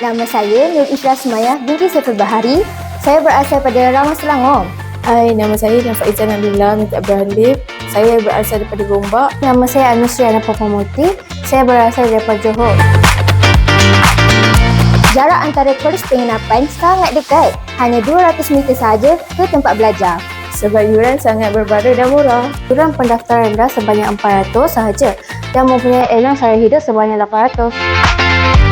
Nama saya Nur Ikhlas Maya binti Saiful Bahari. Saya berasal pada Rama Selangor. Hai, nama saya Nur Faizan Abdullah binti Abrahim Saya berasal daripada Gombak. Nama saya Anusriana Papamuti. Saya berasal daripada Johor. Jarak antara kursus penginapan sangat dekat. Hanya 200 meter sahaja ke tempat belajar. Sebab yuran sangat berbara dan murah. Yuran pendaftaran rendah sebanyak 400 sahaja dan mempunyai elang sara hidup sebanyak 800.